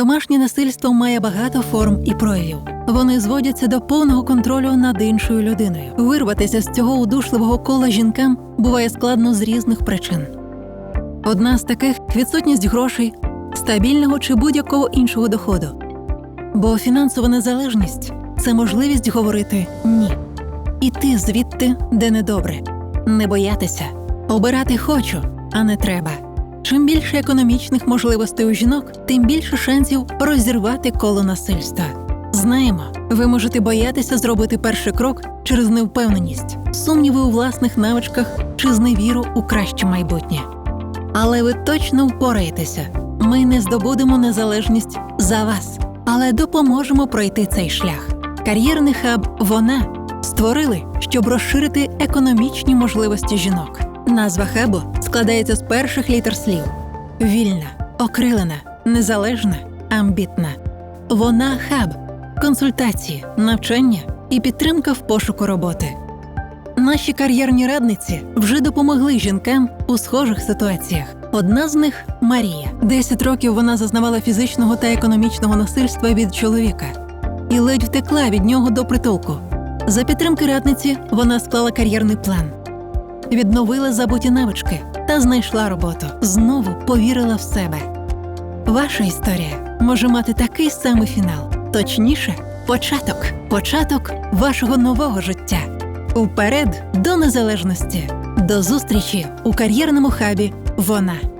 Домашнє насильство має багато форм і проявів. Вони зводяться до повного контролю над іншою людиною. Вирватися з цього удушливого кола жінкам буває складно з різних причин. Одна з таких відсутність грошей, стабільного чи будь-якого іншого доходу. Бо фінансова незалежність це можливість говорити ні, іти звідти, де недобре, не боятися, обирати хочу, а не треба. Чим більше економічних можливостей у жінок, тим більше шансів розірвати коло насильства. Знаємо, ви можете боятися зробити перший крок через невпевненість, сумніви у власних навичках чи зневіру у краще майбутнє. Але ви точно впораєтеся. Ми не здобудемо незалежність за вас, але допоможемо пройти цей шлях. Кар'єрний хаб вона створили, щоб розширити економічні можливості жінок. Назва хабу складається з перших літер слів: вільна, окрилена, незалежна, амбітна. Вона хаб, консультації, навчання і підтримка в пошуку роботи. Наші кар'єрні радниці вже допомогли жінкам у схожих ситуаціях. Одна з них Марія. Десять років вона зазнавала фізичного та економічного насильства від чоловіка і ледь втекла від нього до притулку. За підтримки радниці вона склала кар'єрний план, відновила забуті навички та знайшла роботу. Знову повірила в себе. Ваша історія може мати такий самий фінал, точніше, початок, початок вашого нового життя. Уперед до незалежності, до зустрічі у кар'єрному хабі. Вона.